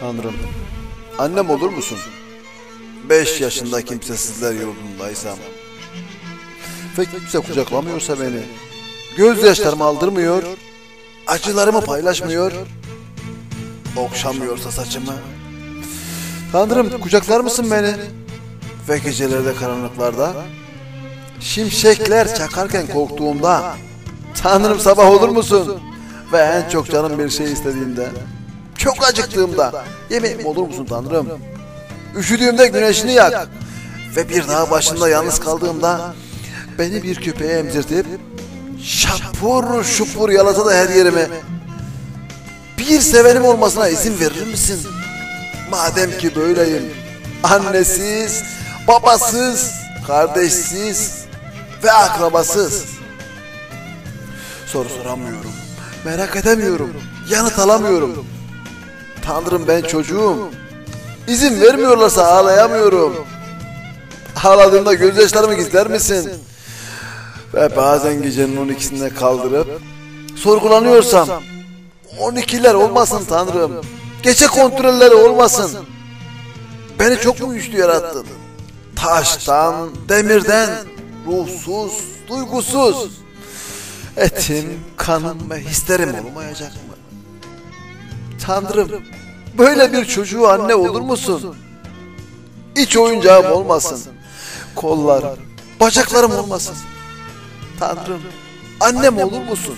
Tanrım, annem olur musun? Beş yaşında kimsesizler yurdundaysam. Ve kimse kucaklamıyorsa beni. Gözyaşlarımı aldırmıyor. Acılarımı paylaşmıyor. Okşamıyorsa saçımı. Tanrım kucaklar mısın beni? Ve gecelerde karanlıklarda. Şimşekler çakarken korktuğumda. Tanrım sabah olur musun? Ve en çok canım bir şey istediğimde. Çok acıktığımda. Yemeğim olur musun Tanrım? Üşüdüğümde güneşini yak. Ve bir dağ başında yalnız kaldığımda beni bir köpeğe emzirtip şapur şupur yalasa da her yerime bir sevenim olmasına izin verir misin? Madem ki böyleyim. Annesiz, babasız, kardeşsiz ve akrabasız. Soru soramıyorum. Merak edemiyorum. Yanıt alamıyorum. Tanrım ben çocuğum. İzin vermiyorlarsa ağlayamıyorum. Ağladığımda gözyaşlarımı gizler misin? Ve bazen gecenin 12'sinde kaldırıp sorgulanıyorsam 12'ler olmasın Tanrım. Gece kontrolleri olmasın. Beni çok mu güçlü yarattın? Taştan, demirden, ruhsuz, duygusuz. Etim, kanım ve hislerim olmayacak mı? Tanrım, böyle bir çocuğu anne olur musun? İç oyuncağım olmasın. Kollarım, bacaklarım olmasın. Tanrım, annem olur musun?